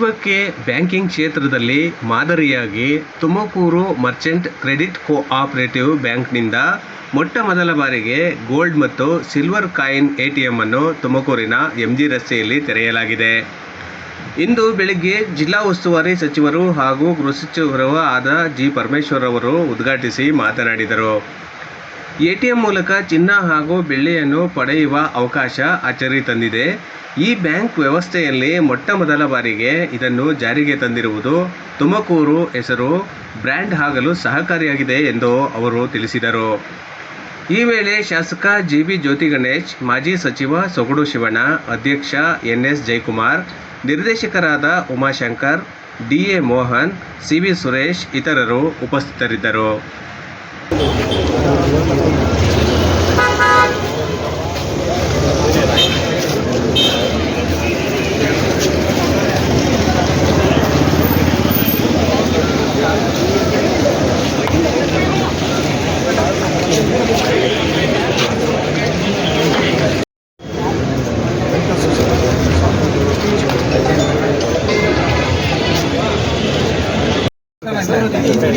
ವಿಶ್ವಕ್ಕೆ ಬ್ಯಾಂಕಿಂಗ್ ಕ್ಷೇತ್ರದಲ್ಲಿ ಮಾದರಿಯಾಗಿ ತುಮಕೂರು ಮರ್ಚೆಂಟ್ ಕ್ರೆಡಿಟ್ ಕೋಆಪರೇಟಿವ್ ಬ್ಯಾಂಕ್ನಿಂದ ಮೊಟ್ಟ ಮೊದಲ ಬಾರಿಗೆ ಗೋಲ್ಡ್ ಮತ್ತು ಸಿಲ್ವರ್ ಕಾಯಿನ್ ಎಟಿಎಂ ಅನ್ನು ತುಮಕೂರಿನ ಎಂಜಿ ರಸ್ತೆಯಲ್ಲಿ ತೆರೆಯಲಾಗಿದೆ. ಇಂದು ಬೆಳಿಗ್ಗೆ ಜಿಲ್ಲಾ ಉಸ್ತುವಾರಿ ಸಚಿವರು ಹಾಗೂ ಗೃಹ ಸಚಿವರೂ ಆದ ಜಿ ಪರಮೇಶ್ವರ್ ಅವರು ಉದ್ಘಾಟಿಸಿ ಮಾತನಾಡಿದರು. ಎಟಿಎಂ ಮೂಲಕ ಚಿನ್ನ ಹಾಗೂ ಬೆಳ್ಳಿಯನ್ನು ಪಡೆಯುವ ಅವಕಾಶ ಅಚ್ಚರಿ ತಂದಿದೆ. ಈ ಬ್ಯಾಂಕ್ ವ್ಯವಸ್ಥೆಯಲ್ಲಿ ಮೊಟ್ಟ ಮೊದಲ ಬಾರಿಗೆ ಇದನ್ನು ಜಾರಿಗೆ ತಂದಿರುವುದು ತುಮಕೂರು ಹೆಸರು ಬ್ರ್ಯಾಂಡ್ ಆಗಲು ಸಹಕಾರಿಯಾಗಿದೆ ಎಂದು ಅವರು ತಿಳಿಸಿದರು. ಈ ವೇಳೆ ಶಾಸಕ ಜಿ ಬಿ ಜ್ಯೋತಿ ಗಣೇಶ್, ಮಾಜಿ ಸಚಿವ ಸೊಗಡು ಶಿವಣ್ಣ, ಅಧ್ಯಕ್ಷ ಎನ್ ಎಸ್ ಜಯಕುಮಾರ್, ನಿರ್ದೇಶಕರಾದ Umashankar D A Mohan C V Suresh ಇತರರು ಉಪಸ್ಥಿತರಿದ್ದರು.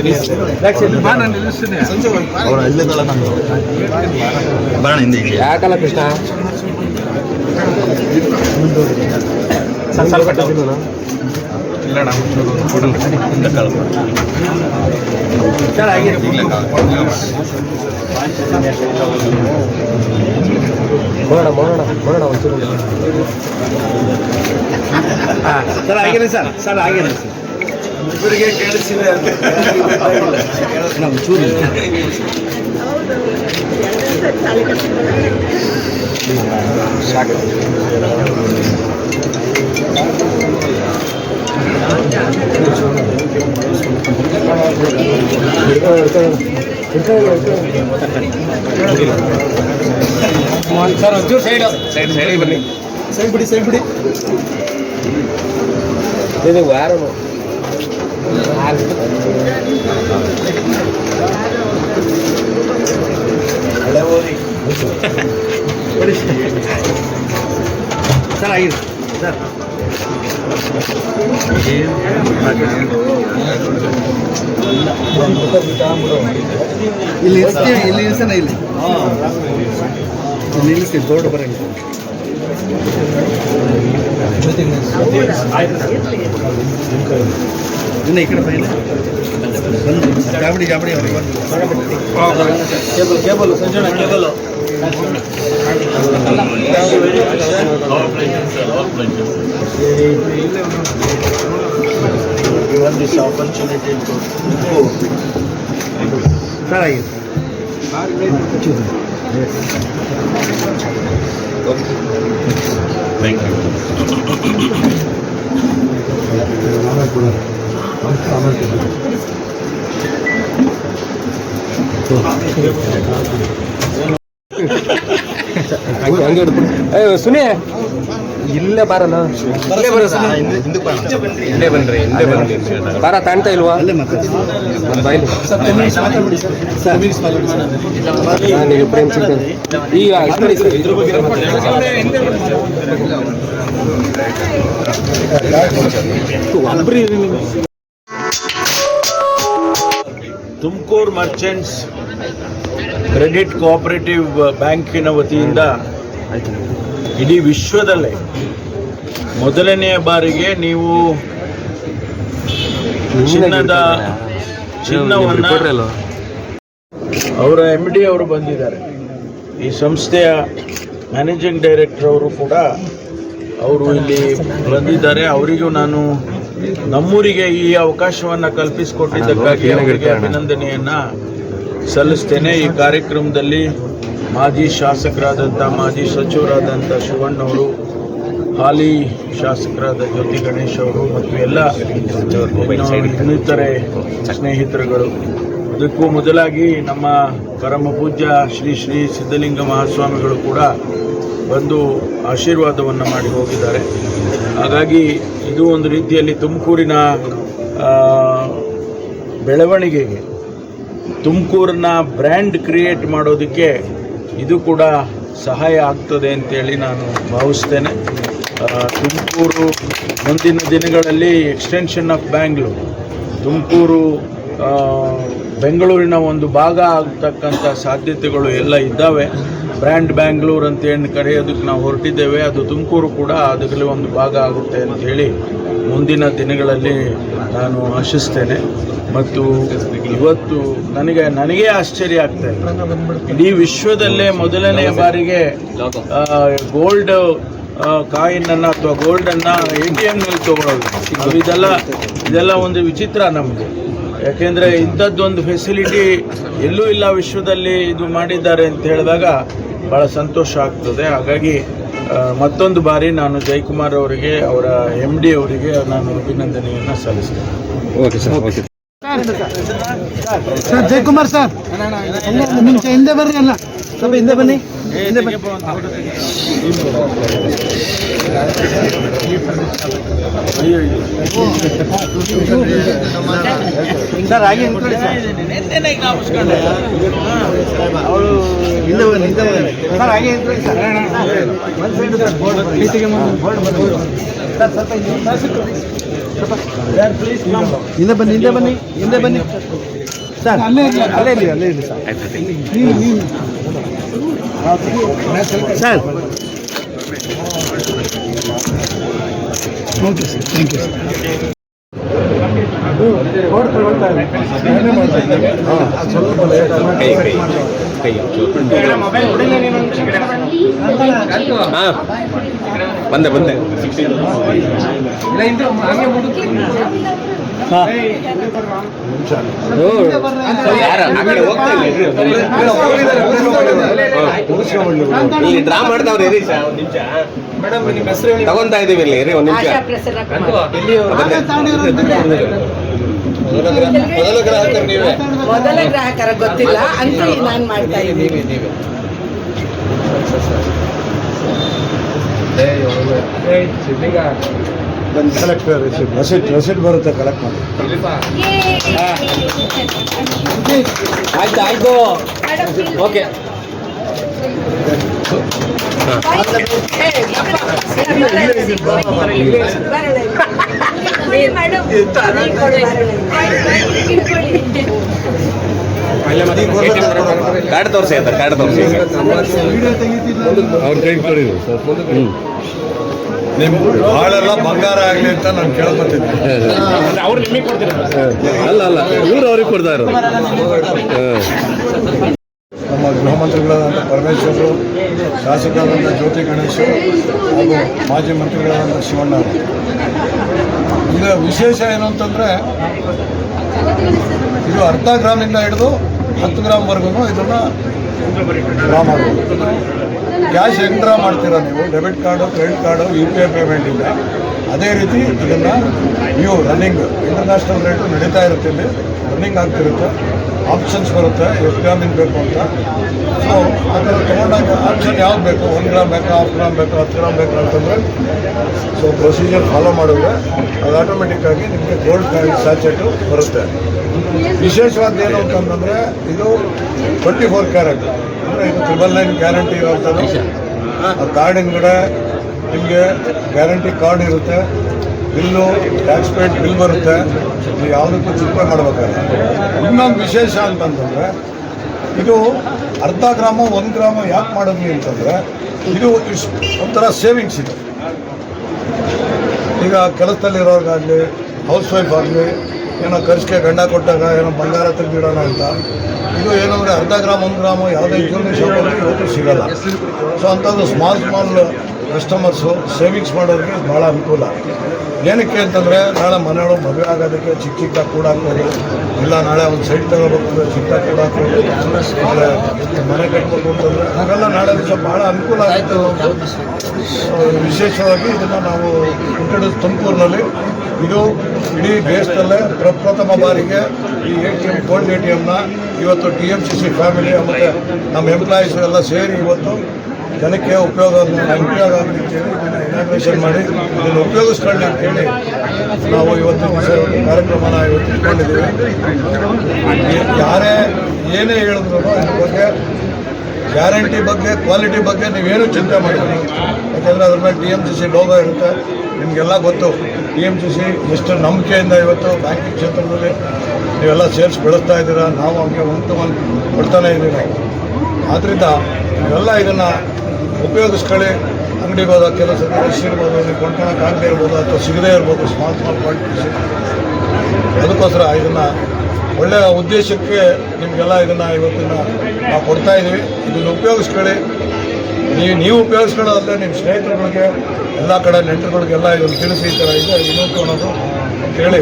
ಇಲ್ಲಿ ಯಾಕಲ್ಲ ಕೃಷ್ಣ ಸ್ವಲ್ಪ ಕಟ್ಟಿದ್ದೀನಲ್ಲ? ಸರ್, ಆಗಿರಲಿ ಒಂಚೂರು ಸರ್ ಸರ್ ಸರ್ ಆಗಿರಿ ಸರ್ ಇಬ್ಬರಿಗೆ ಕೇಳಿಸಿದೆ ನಾವು ಚೂರು ಸಾಕು ಹಿಡ್ಕೊಳ್ಳಿ, ಹಿಡ್ಕೊಳ್ಳಿ. ಹಿಡ್ಕೊಳ್ಳಿ, ಹಿಡ್ಕೊಳ್ಳಿ. ಸರ್ ಒಂಚೂರು ಸೈಡ್ ಸೈಡ್ ಸೈಡಿಗೆ ಬನ್ನಿ ಸೈಡ್ ಬಿಡಿ ಸೈಡ್ ಬಿಡಿ ಇದು ವಾರನು ಸರ್ ಆಗಿದೆ ಸರ್ ಇಲ್ಲಿ ಇರ್ತೀವಿ ಇಲ್ಲಿ. ಇರ್ಸೋಣ ಇಲ್ಲಿ ಇಲ್ಲಿ ನಿಲ್ಲಿಸ್ತೀವಿ ಬೋರ್ಡ್ ಬರಂಗ ಇನ್ನು ಈ ಕಡೆ ಬೈಲಿ ಬಂದು ಗಾಬಡಿ ಗಾಬಡಿ ಅವ್ರಿಗೆ cable cable ಸಂಜೋಣ cable given this opportunity to sir ಆಗಿದೆ ಹಂಗೆ ಹಂಗೆ ಹಿಡ್ಬಿಡು. ಸುನಿ, ಇಲ್ಲೇ ಬಾರಲ್ಲ. ಇಲ್ಲೇ ಬರೋ. ಇಲ್ಲೇ ಬನ್ರಿ ಇಲ್ಲೇ ಬನ್ರಿ. ಬಾರ, ತಾಣ್ತಾ ಇಲ್ವಾ? ಬಾಯ್ಲಿ. ನನಗೆ ಪ್ರೇಮ್ ಈಗ. ತುಮಕೂರು ಮರ್ಚೆಂಟ್ಸ್ ಕ್ರೆಡಿಟ್ ಕೋಆಪರೇಟಿವ್ ಬ್ಯಾಂಕಿನ ವತಿಯಿಂದ ಇಡೀ ವಿಶ್ವದಲ್ಲೇ ಮೊದಲನೆಯ ಬಾರಿಗೆ ನೀವು ಚಿನ್ನದ ಚಿನ್ನವನ್ನು ಅವರ ಎಂ ಡಿ ಅವರು ಬಂದಿದ್ದಾರೆ. ಈ ಸಂಸ್ಥೆಯ ಮ್ಯಾನೇಜಿಂಗ್ ಡೈರೆಕ್ಟರ್ ಅವರು ಕೂಡ ಅವರು ಇಲ್ಲಿ ಬಂದಿದ್ದಾರೆ. ಅವರಿಗೂ ನಾನು ನಮ್ಮೂರಿಗೆ ಈ ಅವಕಾಶವನ್ನು ಕಲ್ಪಿಸಿಕೊಟ್ಟಿದ್ದಕ್ಕಾಗಿ ಅವರಿಗೆ ಅಭಿನಂದನೆಯನ್ನು ಸಲ್ಲಿಸ್ತೇನೆ. ಈ ಕಾರ್ಯಕ್ರಮದಲ್ಲಿ ಮಾಜಿ ಶಾಸಕರಾದಂಥ ಮಾಜಿ ಸಚಿವರಾದಂಥ ಶಿವಣ್ಣವರು ಹಾಲಿ ಶಾಸಕರಾದ ಜ್ಯೋತಿ ಗಣೇಶ್ ಅವರು ಮತ್ತು ಎಲ್ಲ ಇನ್ನು ಇನ್ನಿತರೆ ಸ್ನೇಹಿತರುಗಳು. ಅದಕ್ಕೂ ಮೊದಲಾಗಿ ನಮ್ಮ ಪರಮ ಪೂಜ್ಯ ಶ್ರೀ ಶ್ರೀ ಸಿದ್ಧಲಿಂಗ ಮಹಾಸ್ವಾಮಿಗಳು ಕೂಡ ಬಂದು ಆಶೀರ್ವಾದವನ್ನು ಮಾಡಿ ಹೋಗಿದ್ದಾರೆ. ಹಾಗಾಗಿ ಇದು ಒಂದು ರೀತಿಯಲ್ಲಿ ತುಮಕೂರಿನ ಬೆಳವಣಿಗೆಗೆ, ತುಮಕೂರನ್ನ ಬ್ರ್ಯಾಂಡ್ ಕ್ರಿಯೇಟ್ ಮಾಡೋದಕ್ಕೆ ಇದು ಕೂಡ ಸಹಾಯ ಆಗ್ತದೆ ಅಂತೇಳಿ ನಾನು ಭಾವಿಸ್ತೇನೆ. ತುಮಕೂರು ಮುಂದಿನ ದಿನಗಳಲ್ಲಿ ಎಕ್ಸ್ಟೆನ್ಷನ್ ಆಫ್ ಬ್ಯಾಂಗ್ಳೂರು ತುಮಕೂರು ಬೆಂಗಳೂರಿನ ಒಂದು ಭಾಗ ಆಗ್ತಕ್ಕಂಥ ಸಾಧ್ಯತೆಗಳು ಎಲ್ಲ ಇದ್ದಾವೆ. ಬ್ರ್ಯಾಂಡ್ ಬ್ಯಾಂಗ್ಳೂರ್ ಅಂತ ಏನು ಕರೆಯೋದಕ್ಕೆ ನಾವು ಹೊರಟಿದ್ದೇವೆ. ಅದು ತುಮಕೂರು ಕೂಡ ಅದರಲ್ಲಿ ಒಂದು ಭಾಗ ಆಗುತ್ತೆ ಅಂತ ಹೇಳಿ ಮುಂದಿನ ದಿನಗಳಲ್ಲಿ ನಾನು ಆಶಿಸ್ತೇನೆ. ಮತ್ತು ಇವತ್ತು ನನಗೆ, ನನಗೇ ಆಶ್ಚರ್ಯ ಆಗ್ತಾ ಇದೆ. ಇಡೀ ವಿಶ್ವದಲ್ಲೇ ಮೊದಲನೇ ಬಾರಿಗೆ ಗೋಲ್ಡ್ ಕಾಯಿನನ್ನು ಅಥವಾ ಗೋಲ್ಡನ್ನು ಎ ಟಿ ಎಮ್ನಲ್ಲಿ ತೊಗೊಳ್ಳೋದು. ಇದೆಲ್ಲ ಇದೆಲ್ಲ ಒಂದು ವಿಚಿತ್ರ ನಮಗೆ ಯಾಕೆಂದರೆ ಇಂಥದ್ದೊಂದು ಫೆಸಿಲಿಟಿ ಎಲ್ಲೂ ಇಲ್ಲ ವಿಶ್ವದಲ್ಲಿ ಇದು ಮಾಡಿದ್ದಾರೆ ಅಂತ ಹೇಳಿದಾಗ ಭಾಳ ಸಂತೋಷ ಆಗ್ತದೆ. ಹಾಗಾಗಿ ಮತ್ತೊಂದು ಬಾರಿ ನಾನು ಜಯಕುಮಾರ್ ಅವರಿಗೆ ಅವರ ಎಂ ಡಿ ಅವರಿಗೆ ನಾನು ಅಭಿನಂದನೆಯನ್ನು ಸಲ್ಲಿಸ್ತೇನೆ. Okay sir okay sir Jayakumar sir. ಹಿಂದೆ ಬರ್ರಿ ಅಲ್ಲ. ಸ್ವಲ್ಪ ಹಿಂದೆ ಬನ್ನಿ ಹಿಂದೆ ಬನ್ನಿ. ಸರ್ ಅವಳು ಸರ್. ಬನ್ನಿ ಸರ್ ಹಿಂದೆ ಬನ್ನಿ ಹಿಂದೆ ಬನ್ನಿ ಹಿಂದೆ ಬನ್ನಿ. ಸರ್, ಅಲ್ಲೇ ಅಲ್ಲೇ ಇರಲಿ ಅಲ್ಲೇ ಇರಲಿ sir. Sir. Okay sir thank you sir ಕೈ ಕೈ ಕೈ ಹಾಂ. ಬಂದೆ ಬಂದೆ. ಇಲ್ಲ ಡ್ರಾ ಮಾಡ್ತಾವ್ರಿ ಇರಿ ಸರ್ ಒಂದು ನಿಮಿಷ ತಗೊಂತಾ ಇದೀವಿ ಇಲ್ಲಿ ಇರಿ ಒಂದು ನಿಮಿಷ ಮೊದಲ ಗ್ರಾಹಕರು ನೀವೇ ಮೊದಲ ಗ್ರಾಹಕರ ಗೊತ್ತಿಲ್ಲ ಅಂತ ನಾನು ಮಾಡ್ತಾ ಇದ್ದೀನಿ ಕಲೆಕ್ಟ್ ರಸೀಟ್ ರಸೀಟ್ ಬರುತ್ತೆ ಕಲೆಕ್ಟ್ ಮಾಡಿ. ಆಯ್ತು ಆಯ್ತು. ಓಕೆ ಕಾರ್ಡ್ ತೋರಿಸಿ ಅಂತ ಕಾರ್ಡ್ ತೋರಿಸಿ. ಅವ್ರ ಕೈ ಕೊಡಿ ಹ್ಞೂ ನಿಮ್ಮ ಹಾಳೆಲ್ಲ ಬಂಗಾರ ಆಗಲಿ ಅಂತ ನಾನು ಕೇಳ್ಕೊತೀನಿ ಅಲ್ಲ ಅಲ್ಲ ಇವ್ರು ಅವ್ರಿಗೆ ಕೊಡ್ತಾ ಇರೋದು. ನಮ್ಮ ಗೃಹ ಮಂತ್ರಿಗಳಾದಂಥ ಪರಮೇಶ್ವರರು ಶಾಸಕರಾದಂಥ ಜ್ಯೋತಿ ಗಣೇಶ್ ಹಾಗೂ ಮಾಜಿ ಮಂತ್ರಿಗಳಾದಂಥ ಶಿವಣ್ಣ ಅವರು. ಈಗ ವಿಶೇಷ ಏನು ಅಂತಂದರೆ ಇದು ಅರ್ಧ ಗ್ರಾಮಿಂದ ಹಿಡಿದು ಹತ್ತು ಗ್ರಾಮ್ವರೆಗೂ ಇದನ್ನು ಡ್ರಾ ಮಾಡ್ಬೋದು. ಕ್ಯಾಶ್ ಎಂಟ್ರಾ ಮಾಡ್ತೀರಾ ನೀವು? Debit card credit card U P I payment ಇಲ್ಲ ಅದೇ ರೀತಿ ಇದನ್ನು ನೀವು ರನ್ನಿಂಗ್ ಇಂಟರ್ನ್ಯಾಷನಲ್ ರೇಟು ನಡೀತಾ ಇರುತ್ತೆ ಇಲ್ಲಿ. ರನ್ನಿಂಗ್ ಆಗ್ತಿರುತ್ತೆ. ಆಪ್ಷನ್ಸ್ ಬರುತ್ತೆ. ಎಷ್ಟು ಬೇಕು ಅಂತ. ಸೊ ಆ ಥರ ತೊಗೊಂಡಾಗ ಆಪ್ಷನ್ ಯಾವ್ದು ಬೇಕು? ಒಂದು ಗ್ರಾಮ್ ಬೇಕಾ ಹಾಫ್ ಗ್ರಾಮ್ ಬೇಕಾ, ಹತ್ತು ಗ್ರಾಮ್ ಬೇಕಾ ಅಂತಂದರೆ ಸೊ ಪ್ರೊಸೀಜರ್ ಫಾಲೋ ಮಾಡಿದ್ರೆ ಅದು ಆಟೋಮೆಟಿಕ್ಕಾಗಿ ನಿಮಗೆ ಗೋಲ್ಡ್ ಕಾಯಿನ್ ಸ್ಯಾಚೆಟು ಬರುತ್ತೆ. ವಿಶೇಷವಾದ ಏನು ಅಂತಂದರೆ, ಇದು ಟ್ವೆಂಟಿ ಫೋರ್ ಕ್ಯಾರೆಟ್ ಅಂದರೆ ಇದು ಟ್ರಿಬಲ್ ನೈನ್ ಗ್ಯಾರಂಟಿ ಇರುವಂಥದ್ದು. ಆ ಕಾರ್ಡ್ ಕೂಡ ನಿಮಗೆ ಗ್ಯಾರಂಟಿ ಕಾರ್ಡ್ ಇರುತ್ತೆ. ಬಿಲ್ಲು ಟ್ಯಾಕ್ಸ್ ಪೇಡ್ ಬಿಲ್ ಬರುತ್ತೆ. ನೀವು ಯಾವುದಕ್ಕೂ ಚಿಂತೆ ಮಾಡಬೇಕಾದ್ರೆ ಇನ್ನೊಂದು ವಿಶೇಷ ಅಂತಂತಂದರೆ ಇದು ಅರ್ಧ ಗ್ರಾಮ ಒಂದು ಗ್ರಾಮ ಯಾಕೆ ಮಾಡಿದ್ವಿ ಅಂತಂದರೆ ಇದು ಇಷ್ಟು ಒಂಥರ ಸೇವಿಂಗ್ಸ್ ಇದೆ. ಈಗ ಕೆಲಸದಲ್ಲಿರೋರ್ಗಾಗಲಿ ಹೌಸ್ ವೈಫ್ ಆಗಲಿ ಏನೋ ಖರ್ಚಿಗೆ ಗಂಡ ಕೊಟ್ಟಾಗ ಏನೋ ಬಂಗಾರ ತೆಗೆದಿಡೋಣ ಅಂತ ಇದು ಏನಂದರೆ ಅರ್ಧ ಗ್ರಾಮ್, ಒಂದು ಗ್ರಾಮು, ಯಾವುದೇ ಜ್ಯುವೆಲ್ಲರಿ ಶಾಪಲ್ಲಿ ಇವತ್ತು ಸಿಗಲ್ಲ. ಸೊ ಅಂಥದ್ದು ಸ್ಮಾಲ್ ಸ್ಮಾಲ್ ಕಸ್ಟಮರ್ಸು ಸೇವಿಂಗ್ಸ್ ಮಾಡೋರಿಗೆ ಭಾಳ ಅನುಕೂಲ. ಏನಕ್ಕೆ ಅಂತಂದರೆ, ನಾಳೆ ಮನೆಯೊಳಗೆ ಮದುವೆ ಆಗೋದಕ್ಕೆ ಚಿಕ್ಕ ಚಿಕ್ಕ ಕೂಡ ಹಾಕ್ಬೋದು. ಇಲ್ಲ, ನಾಳೆ ಒಂದು ಸೈಟ್ ತಗೋಬೇಕು ಚಿಕ್ಕ ಕೂಡ ಹಾಕ್ಬೋದು. ಆಮೇಲೆ ಮನೆ ಕಟ್ಬೇಕು ಅಂತಂದರೆ ಹಾಗೆಲ್ಲ ನಾಳೆ ದಿವಸ ಭಾಳ ಅನುಕೂಲ ಆಯಿತು ವಿಶೇಷವಾಗಿ ಇದನ್ನು ನಾವು ತುಮಕೂರಿನಲ್ಲಿ ಇದು ಇಡೀ ದೇಶದಲ್ಲೇ ಪ್ರಪ್ರಥಮ ಬಾರಿಗೆ ಈ A T M gold A T ಎಮ್ನ ಇವತ್ತು T M C C family ಮತ್ತು ನಮ್ಮ ಎಂಪ್ಲಾಯೀಸ್ ಎಲ್ಲ ಸೇರಿ ಇವತ್ತು ಜನಕ್ಕೆ ಉಪಯೋಗ ಉಪಯೋಗ ಆಗಲಿ ಅಂತೇಳಿ ಇನಾಗ್ರೇಷನ್ ಮಾಡಿ ಇದನ್ನು ಉಪಯೋಗಿಸ್ಕೊಳ್ಳಿ ಅಂತೇಳಿ ನಾವು ಇವತ್ತು ಕಾರ್ಯಕ್ರಮನ ಇವತ್ತು ಇಟ್ಕೊಂಡಿದ್ದೀವಿ ಯಾರೇ ಏನೇ ಹೇಳಿದ್ರು ಇದ್ರ ಬಗ್ಗೆ ಗ್ಯಾರಂಟಿ ಬಗ್ಗೆ, ಕ್ವಾಲಿಟಿ ಬಗ್ಗೆ ನೀವೇನು ಚಿಂತೆ ಮಾಡಿದ್ರಿ ಯಾಕೆಂದರೆ ಅದ್ರ ಮೇಲೆ T M C C logo ಇರುತ್ತೆ. ನಿಮಗೆಲ್ಲ ಗೊತ್ತು ಟಿ ಎಂ ಸಿ ಸಿ ಎಷ್ಟು ನಂಬಿಕೆಯಿಂದ ಇವತ್ತು ಬ್ಯಾಂಕಿಂಗ್ ಕ್ಷೇತ್ರದಲ್ಲಿ ನೀವೆಲ್ಲ ಸೇಲ್ಸ್ ಬೆಳೆಸ್ತಾ ಇದ್ದೀರಾ, ನಾವು ಹಂಗೆ ಟು ಒನ್ ಕೊಡ್ತಾನೆ ಇದ್ದೀವಿ. ಆದ್ದರಿಂದ ನೀವೆಲ್ಲ ಇದನ್ನು ಉಪಯೋಗಿಸ್ಕೊಳ್ಳಿ. ಅಂಗಡಿಗೆ ಹೋದಾಗ ಕೆಲಸ ಇರ್ಬೋದು ನೀವು ಕೊಂಡ್ಕೊಳ್ಳೋಕ್ಕಾಗದೇ ಇರ್ಬೋದು, ಅಥವಾ ಸಿಗದೇ ಇರ್ಬೋದು ಸ್ಮಾಲ್ ಸ್ಮಾಲ್ ಕ್ವಾಂಟಿಟೀಸ್ ಅದಕ್ಕೋಸ್ಕರ ಇದನ್ನು ಒಳ್ಳೆಯ ಉದ್ದೇಶಕ್ಕೆ ನಿಮಗೆಲ್ಲ ಇದನ್ನು ಇವತ್ತಿನ ನಾವು ಕೊಡ್ತಾ ಇದ್ದೀವಿ ಇದನ್ನು ಉಪಯೋಗಿಸ್ಕೊಳ್ಳಿ. ನೀವು ನೀವು ಉಪಯೋಗಿಸ್ಕೊಳ್ಳೋದಲ್ಲದೆ ನಿಮ್ಮ ಸ್ನೇಹಿತರುಗಳಿಗೆ, ಎಲ್ಲ ಕಡೆ ನೆಂಟರುಗಳಿಗೆಲ್ಲ ಇದನ್ನು ತಿಳಿಸಿ ಈ ಥರ ಇದೆ ಇನ್ನೊಂದು ಅನ್ನೋದು ಅಂತೇಳಿ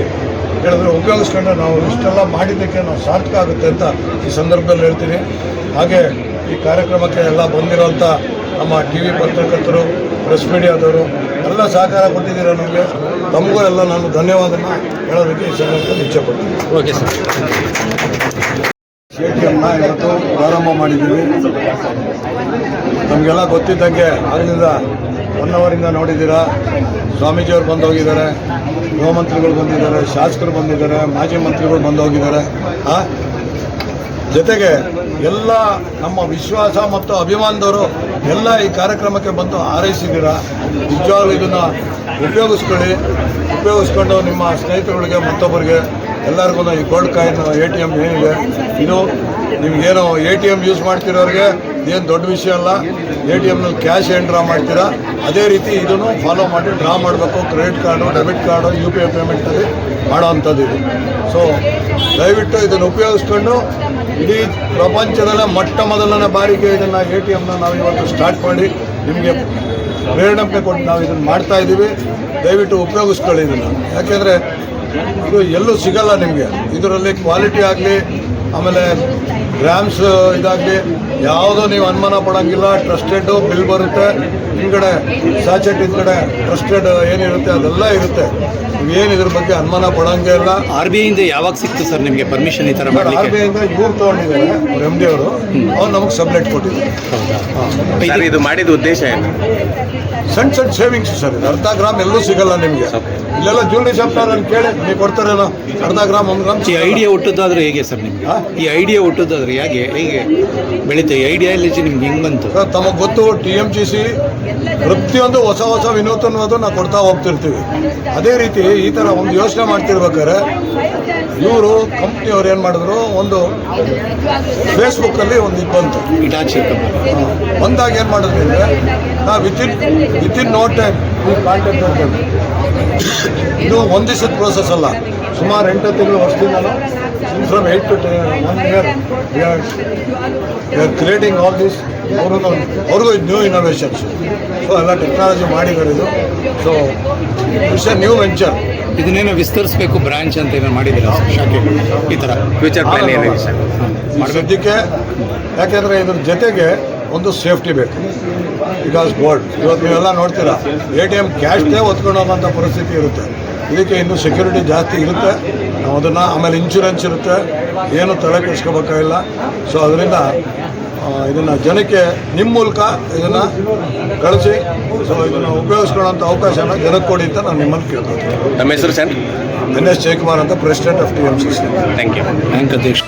ಹೇಳಿದ್ರೆ. ಉಪಯೋಗಿಸ್ಕೊಂಡು ನಾವು ಇಷ್ಟೆಲ್ಲ ಮಾಡಿದ್ದಕ್ಕೆ ನಾವು ಸಾರ್ಥಕ ಆಗುತ್ತೆ ಅಂತ ಈ ಸಂದರ್ಭದಲ್ಲಿ ಹೇಳ್ತೀನಿ. ಹಾಗೆ ಈ ಕಾರ್ಯಕ್ರಮಕ್ಕೆ ಎಲ್ಲ ಬಂದಿರೋಂಥ ನಮ್ಮ ಟಿ ವಿ ಪತ್ರಕರ್ತರು ಪ್ರೆಸ್ ಮೀಡಿಯಾದವರು ಎಲ್ಲ ಸಹಕಾರ ಕೊಟ್ಟಿದ್ದೀರಾ ನಮಗೆ? ತಮಗೂ ಎಲ್ಲ ನಾನು ಧನ್ಯವಾದನ ಹೇಳೋದಕ್ಕೆ ಈ ಸಂದರ್ಭದಲ್ಲಿ ಇಚ್ಛೆಪಡ್ತೀನಿ. Okay sir. ಇವತ್ತು ಪ್ರಾರಂಭ ಮಾಡಿದ್ದೀವಿ. ನಮಗೆಲ್ಲ ಗೊತ್ತಿದ್ದಂಗೆ ಆಗಲಿಂದ ಒನ್ ಅವರಿಂದ ನೋಡಿದ್ದೀರಾ. ಸ್ವಾಮೀಜಿಯವರು ಬಂದು ಹೋಗಿದ್ದಾರೆ ಗೃಹ ಮಂತ್ರಿಗಳು ಬಂದಿದ್ದಾರೆ ಶಾಸಕರು ಬಂದಿದ್ದಾರೆ ಮಾಜಿ ಮಂತ್ರಿಗಳು ಬಂದು ಹೋಗಿದ್ದಾರೆ ಜೊತೆಗೆ ಎಲ್ಲ ನಮ್ಮ ವಿಶ್ವಾಸ ಮತ್ತು ಅಭಿಮಾನದವರು ಎಲ್ಲ ಈ ಕಾರ್ಯಕ್ರಮಕ್ಕೆ ಬಂದು ಹಾರೈಸಿದ್ದೀರಾ. ನಿಜವಾಗ್ಲೂ ಇದನ್ನು ಉಪಯೋಗಿಸ್ಕೊಳ್ಳಿ. ಉಪಯೋಗಿಸ್ಕೊಂಡು ನಿಮ್ಮ ಸ್ನೇಹಿತರುಗಳಿಗೆ ಮತ್ತೊಬ್ಬರಿಗೆ ಎಲ್ಲರಿಗೂ ಈ gold coin A T M ಏನಿದೆ, ಇದು ನಿಮ್ಗೇನು ಎ ಟಿ ಎಂ ಯೂಸ್ ಮಾಡ್ತಿರೋರಿಗೆ ಏನು ದೊಡ್ಡ ವಿಷಯ ಅಲ್ಲ ಎ ಟಿ ಎಮ್ನಲ್ಲಿ ಕ್ಯಾಶ್ ಏನು ಡ್ರಾ ಮಾಡ್ತೀರಾ? ಅದೇ ರೀತಿ ಇದನ್ನು ಫಾಲೋ ಮಾಡಿ ಡ್ರಾ ಮಾಡಬೇಕು credit card debit card U P I ಪೇಮೆಂಟಲ್ಲಿ ಮಾಡೋವಂಥದ್ದು ಇದು. ಸೊ ದಯವಿಟ್ಟು ಇದನ್ನು ಉಪಯೋಗಿಸ್ಕೊಂಡು, ಇಡೀ ಪ್ರಪಂಚದಲ್ಲೇ ಮೊಟ್ಟ ಮೊದಲನೇ ಬಾರಿಗೆ ಇದನ್ನು ಎ ಟಿ ಎಮ್ನ ನಾವು ಇವತ್ತು ಸ್ಟಾರ್ಟ್ ಮಾಡಿ, ನಿಮಗೆ ಪ್ರೇರಣೆ ಕೊಟ್ಟು ನಾವು ಇದನ್ನು ಮಾಡ್ತಾ ಇದ್ದೀವಿ ದಯವಿಟ್ಟು ಉಪಯೋಗಿಸ್ಕೊಳ್ಳಿ ಇದನ್ನು. ಯಾಕೆಂದರೆ ಇದು ಎಲ್ಲೂ ಸಿಗಲ್ಲ ನಿಮಗೆ. ಇದರಲ್ಲಿ ಕ್ವಾಲಿಟಿ ಆಗಲಿ, ಆಮೇಲೆ ಗ್ರಾಮ್ಸ್ ಇದಾಗಲಿ, ಯಾವುದೋ ನೀವು ಅನುಮಾನ ಪಡೋಂಗಿಲ್ಲ ಟ್ರಸ್ಟೆಡ್ಡು ಬಿಲ್ ಬರುತ್ತೆ. ಹಿಂದ್ಗಡೆ ಸ್ಯಾಚೆಟ್ ಹಿಂದ್ಗಡೆ ಟ್ರಸ್ಟೆಡ್ ಏನಿರುತ್ತೆ, ಅದೆಲ್ಲ ಇರುತ್ತೆ. ನೀವೇನು ಇದ್ರ ಬಗ್ಗೆ ಅನುಮಾನ ಪಡೋಂಗೆ ಇಲ್ಲ. ಆರ್ ಬಿ ಐಯಿಂದ ಯಾವಾಗ ಸಿಕ್ತು ಸರ್ ನಿಮಗೆ ಪರ್ಮಿಷನ್ ಈ ಥರ ಆರ್ ಮಾಡಲಿಕ್ಕೆ? ಬಿ ಐಯಿಂದ ಇವ್ರು ತೊಗೊಂಡಿದ್ದಾರೆ ಅವ್ರ ಎಂ ಡಿ ಅವರು ಅವ್ರು ನಮಗೆ ಸಬ್ಲೆಟ್ ಕೊಟ್ಟಿದ್ದಾರೆ. ಸರ್ ಇದು ಮಾಡಿದ ಉದ್ದೇಶ ಏನು? ಸಣ್ಣ ಸಣ್ಣ ಸೇವಿಂಗ್ಸ್ ಸರ್ ಇದು ಅರ್ಧ ಗ್ರಾಮ್ ಎಲ್ಲೂ ಸಿಗಲ್ಲ ನಿಮಗೆ. ಇಲ್ಲೆಲ್ಲ ಜ್ಯುವೆಲ್ರಿ ಶಾಪ್ನವ್ರನ್ನ ಕೇಳಿ ನೀವು ಕೊಡ್ತಾರೇನೋ? ಅರ್ಧ ಗ್ರಾಮ್ ಒಂದು ಗ್ರಾಮ್ ಈ ಐಡಿಯಾ ಹುಟ್ಟುದಾದ್ರೆ ಹೇಗೆ ಸರ್ ನಿಮ್ಗೆ? ಈ ಐಡಿಯಾ ಹುಟ್ಟುದಾದ್ರೆ ಹೇಗೆ ಹೇಗೆ ಬೆಳೀತೆ? ಐಡಿಯಾ ನಿಮ್ಗೆ ಹೆಂಗ್ ಬಂತು? ಸರ್ ತಮಗೆ ಗೊತ್ತು ಟಿ ಎಂ ಸಿ ಸಿ ಪ್ರತಿಯೊಂದು ಹೊಸ ಹೊಸ ವಿನೂತನವಾದ ನಾವು ಕೊಡ್ತಾ ಹೋಗ್ತಿರ್ತೀವಿ. ಅದೇ ರೀತಿ ಈ ಥರ ಒಂದು ಯೋಚನೆ ಮಾಡ್ತಿರ್ಬೇಕಾದ್ರೆ ಇವರು ಕಂಪ್ನಿಯವ್ರು ಏನು ಮಾಡಿದ್ರು? ಒಂದು ಫೇಸ್ಬುಕ್ಕಲ್ಲಿ ಒಂದು ಇದು ಬಂತು. ಬಂದಾಗ ಏನು ಮಾಡಿದ್ರು ಅಂದರೆ ನಾವು ವಿತಿನ್ ವಿತಿನ್ ನೋ ಟೈಮ್ ಈ ಕಾಂಟ್ಯಾಕ್ಟ್ ಮಾಡ್ತೇವೆ ಇದು ಒಂದು ದಿವಸದ ಪ್ರೋಸೆಸ್ ಅಲ್ಲ. ಸುಮಾರು ಎಂಟು ತಿಂಗಳು ವರ್ಷದಿಂದ from eight to one year we are creating all this ಅವ್ರಿಗೂ ಅವ್ರಿಗೂ ಇದು ನ್ಯೂ ಇನೋವೇಷನ್ಸ್ ಸೊ ಎಲ್ಲ ಟೆಕ್ನಾಲಜಿ ಮಾಡಿ ಇದು so it's a new venture ಇದನ್ನೇನು ವಿಸ್ತರಿಸಬೇಕು ಬ್ರಾಂಚ್ ಅಂತ ಏನೋ ಮಾಡಿದ್ದೀರಾ ಸರ್? ಶಾಖೆಗಳು ಈ ಥರ ಫ್ಯೂಚರ್ ಪ್ಲಾನ್ ಏನಿದೆ ಸರ್. ಸದ್ಯಕ್ಕೆ ಯಾಕೆಂದರೆ ಇದ್ರ ಜೊತೆಗೆ ಒಂದು ಸೇಫ್ಟಿ ಬೇಕು. ಬಿಕಾಸ್ ಗೋಲ್ಡ್ ಇವತ್ತು ನೀವೆಲ್ಲ ನೋಡ್ತೀರಾ ಎ ಟಿ ಎಂ ಕ್ಯಾಶ್ನೇ ಒತ್ಕೊಂಡು ಹೋಗೋಂಥ ಪರಿಸ್ಥಿತಿ ಇರುತ್ತೆ. ಇದಕ್ಕೆ ಇನ್ನೂ ಸೆಕ್ಯೂರಿಟಿ ಜಾಸ್ತಿ ಇರುತ್ತೆ. ನಾವು ಅದನ್ನು ಆಮೇಲೆ ಇನ್ಶೂರೆನ್ಸ್ ಇರುತ್ತೆ. ಏನು ತಲೆ ಕೆಡಿಸ್ಕೋಬೇಕಾಗಿಲ್ಲ ಸೊ ಅದರಿಂದ ಇದನ್ನು ಜನಕ್ಕೆ ನಿಮ್ಮ ಮೂಲಕ ಇದನ್ನು ಕಳಿಸಿ. ಸೊ ಇದನ್ನು ಉಪಯೋಗಿಸ್ಕೊಳ್ಳೋಂಥ ಅವಕಾಶನ ಜನಕ್ಕೆ ಕೊಡಿ ಅಂತ ನಾನು ನಿಮ್ಮಲ್ಲಿ ಕೇಳ್ತೀನಿ ನಮ್ಮ ಹೆಸರು ಸರ್? ಎನ್ ಎಸ್ ಜಯಕುಮಾರ್ ಅಂತ president of T M C C thank you thank ಅಧ್ಯಕ್ಷ.